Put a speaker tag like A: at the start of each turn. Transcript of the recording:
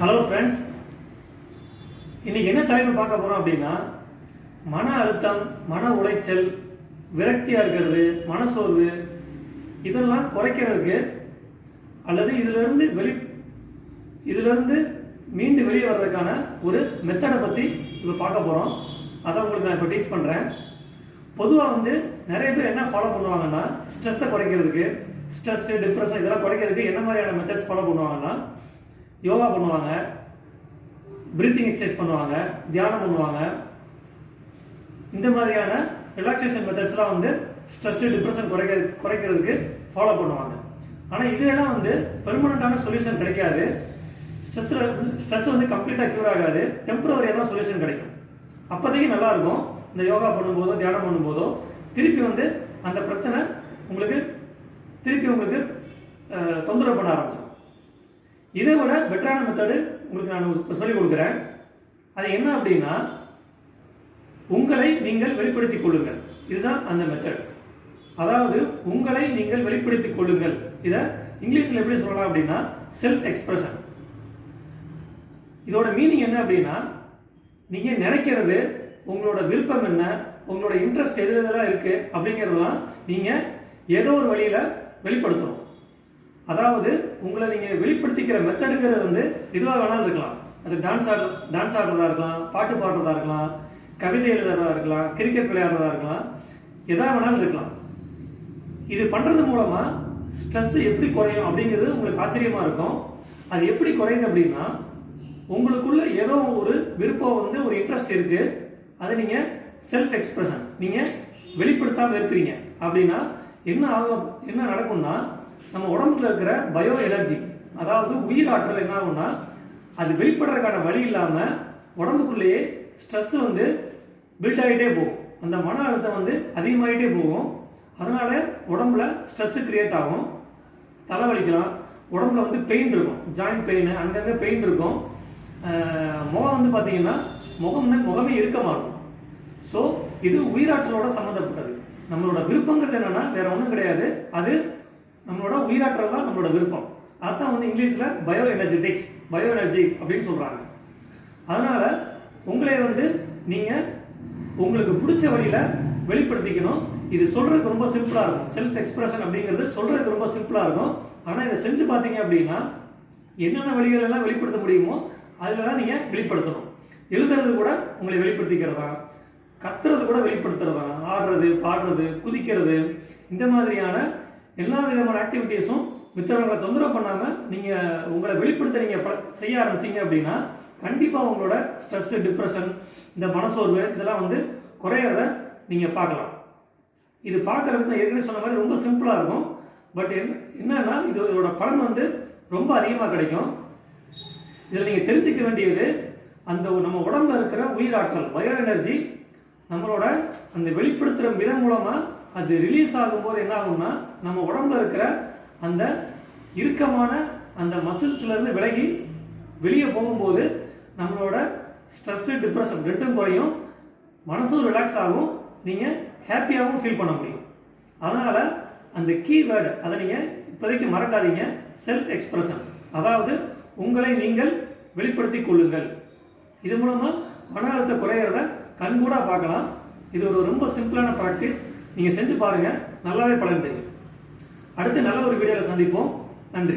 A: Hello friends இன்னைக்கு என்ன தலைப்பு பார்க்க போறோம் அப்படின்னா மன அழுத்தம் மன உளைச்சல் விரக்தியா இருக்கிறது மனசோர்வு இதெல்லாம் குறைக்கிறதுக்கு அல்லது இதுல இருந்து வெளி இதுல இருந்து மீண்டு வெளியே வர்றதுக்கான ஒரு மெத்தடை பத்தி இப்போ பார்க்க போறோம். அதை உங்களுக்கு நான் இப்போ டீச் பண்றேன். பொதுவாக வந்து நிறைய பேர் என்ன ஃபாலோ பண்ணுவாங்கன்னா ஸ்ட்ரெஸ்ஸை குறைக்கிறதுக்கு ஸ்ட்ரெஸ் டிப்ரெஷன் இதெல்லாம் குறைக்கிறதுக்கு என்ன மாதிரியான மெத்தட்ஸ் ஃபாலோ பண்ணுவாங்கன்னா யோகா பண்ணுவாங்க பிரீத்திங் எக்ஸசைஸ் பண்ணுவாங்க தியானம் பண்ணுவாங்க. இந்த மாதிரியான ரிலாக்ஸேஷன் மெத்தட்ஸ்லாம் வந்து ஸ்ட்ரெஸ் டிப்ரெஷன் குறைக்க குறைக்கிறதுக்கு ஃபாலோ பண்ணுவாங்க. ஆனால் இதுலலாம் வந்து பெர்மனண்ட்டான சொல்யூஷன் கிடைக்காது. ஸ்ட்ரெஸ்ஸில் வந்து ஸ்ட்ரெஸ் வந்து கம்ப்ளீட்டாக க்யூர் ஆகாது. டெம்பரவரியாக தான் சொல்யூஷன் கிடைக்கும். அப்போதைக்கு நல்லா இருக்கும் இந்த யோகா பண்ணும்போதோ தியானம் பண்ணும்போதோ திருப்பி வந்து அந்த பிரச்சனை உங்களுக்கு திருப்பி உங்களுக்கு தொந்தரவு பண்ண ஆரம்பிச்சிடும். இதை விட பெட்டரான மெத்தடு உங்களுக்கு நான் இப்போ சொல்லிக் கொடுக்குறேன். அது என்ன அப்படின்னா உங்களை நீங்கள் வெளிப்படுத்திக் கொள்ளுங்கள். இதுதான் அந்த மெத்தட் அதாவது உங்களை நீங்கள் வெளிப்படுத்திக் கொள்ளுங்கள். இதை இங்கிலீஷில் எப்படி சொல்லலாம் அப்படின்னா செல்ஃப் எக்ஸ்பிரஷன் இதோட மீனிங் என்ன அப்படின்னா நீங்கள் நினைக்கிறது உங்களோட விருப்பம் என்ன உங்களோட இன்ட்ரெஸ்ட் எது எதெல்லாம் இருக்குது அப்படிங்கிறதெல்லாம் நீங்கள் ஏதோ ஒரு வழியில் வெளிப்படுத்தணும். அதாவது உங்களை நீங்க வெளிப்படுத்திக்கிற மெத்தடுங்கிறது வந்து எதுவாக வேணாலும் இருக்கலாம். அது டான்ஸ் ஆடு டான்ஸ் ஆடுறதா இருக்கலாம் பாட்டு பாடுறதா இருக்கலாம் கவிதை எழுதுறதா இருக்கலாம் கிரிக்கெட் விளையாடுறதா இருக்கலாம் எதா வேணாலும் இருக்கலாம். இது பண்றது மூலமா ஸ்ட்ரெஸ் எப்படி குறையும் அப்படிங்கிறது உங்களுக்கு ஆச்சரியமா இருக்கும். அது எப்படி குறையுது அப்படின்னா உங்களுக்குள்ள ஏதோ ஒரு விருப்பம் வந்து ஒரு இன்ட்ரெஸ்ட் இருக்கு. அதை நீங்க செல்ஃப் எக்ஸ்பிரஷன் நீங்க வெளிப்படுத்தாம இருக்கிறீங்க. அப்படின்னா என்ன ஆகும் என்ன நடக்கும்னா நம்ம உடம்புல இருக்கிற பயோ எனர்ஜி அதாவது உயிர் ஆற்றல் என்ன ஆகும்னா அது வெளிப்படுறதுக்கான வழி இல்லாம உடம்புக்குள்ளேயே ஸ்ட்ரெஸ் வந்து பில்ட் ஆகிட்டே போகும். அந்த மன அழுத்தம் வந்து அதிகமாகிட்டே போகும். அதனால உடம்புல ஸ்ட்ரெஸ் கிரியேட் ஆகும். தலைவலிக்கலாம். உடம்புல வந்து பெயின் இருக்கும். ஜாயிண்ட் பெயின் அங்கங்கே பெயின் இருக்கும். முகம் வந்து பார்த்தீங்கன்னா முகம் வந்து முகமே இருக்க மாட்டோம் ஸோ இது உயிராற்றலோட சம்மந்தப்பட்டது. நம்மளோட விருப்பங்கிறது என்னன்னா வேற ஒன்றும் கிடையாது. அது நம்மளோட உயிராற்றல் தான் நம்மளோட விருப்பம். அதான் வந்து இங்கிலீஷில் பயோ எனர்ஜெட்டிக்ஸ் பயோ எனர்ஜி அப்படின்னு சொல்கிறாங்க அதனால உங்களை வந்து நீங்கள் உங்களுக்கு பிடிச்ச வழியில் வெளிப்படுத்திக்கணும். இது சொல்றதுக்கு ரொம்ப சிம்பிளாக இருக்கும். செல்ஃப் எக்ஸ்பிரஷன் அப்படிங்கிறது சொல்றதுக்கு ரொம்ப சிம்பிளாக இருக்கும். ஆனால் இதை செஞ்சு பார்த்தீங்க அப்படின்னா என்னென்ன வழிகள் எல்லாம் வெளிப்படுத்த முடியுமோ அதுலலாம் நீங்கள் வெளிப்படுத்தணும். எழுதுறது கூட உங்களை வெளிப்படுத்திக்கிறதா? கத்துறது கூட வெளிப்படுத்துறதா? ஆடுறது பாடுறது குதிக்கிறது இந்த மாதிரியான எல்லா விதமான ஆக்டிவிட்டீஸும் மித்தவங்களை தொந்தரவு பண்ணாமல் நீங்கள் உங்களை வெளிப்படுத்த நீங்கள் ப- செய்ய ஆரம்பிச்சீங்க அப்படின்னா கண்டிப்பாக உங்களோட ஸ்ட்ரெஸ்ஸு டிப்ரெஷன் இந்த மனசோர்வு இதெல்லாம் வந்து குறையிறத நீங்கள் பார்க்கலாம். இது பார்க்கறதுக்கு நான் ஏற்கனவே சொன்ன மாதிரி ரொம்ப சிம்பிளாக இருக்கும். பட் என்ன என்னன்னா இது இதோட பலன் வந்து ரொம்ப அதிகமாக கிடைக்கும். இதில் நீங்கள் தெரிஞ்சுக்க வேண்டியது அந்த நம்ம உடம்புல இருக்கிற உயிராற்றல் பயோ எனர்ஜி நம்மளோட அந்த வெளிப்படுத்துகிற விதம் மூலமாக அது ரிலீஸ் ஆகும்போது என்ன ஆகும்னா நம்ம உடம்புல இருக்கிற அந்த இறுக்கமான அந்த மசில்ஸ்லேருந்து விலகி வெளியே போகும்போது நம்மளோட ஸ்ட்ரெஸ்ஸு டிப்ரெஷன் ரெண்டும் குறையும். மனசும் ரிலாக்ஸ் ஆகும். நீங்கள் ஹாப்பியாகவும் ஃபீல் பண்ண முடியும். அதனால் அந்த கீவேர்டு அதை நீங்கள் இப்போதைக்கு மறக்காதீங்க. செல்ஃப் எக்ஸ்பிரஷன் அதாவது உங்களை நீங்கள் வெளிப்படுத்தி கொள்ளுங்கள். இது மூலமாக மன அழுத்தம் குறையிறத கண்கூடாக பார்க்கலாம். இது ஒரு ரொம்ப சிம்பிளான ப்ராக்டிஸ் நீங்கள் செஞ்சு பாருங்கள் நல்லாவே பலன் தெரியும் அடுத்து நல்ல ஒரு வீடியோவில் சந்திப்போம். நன்றி.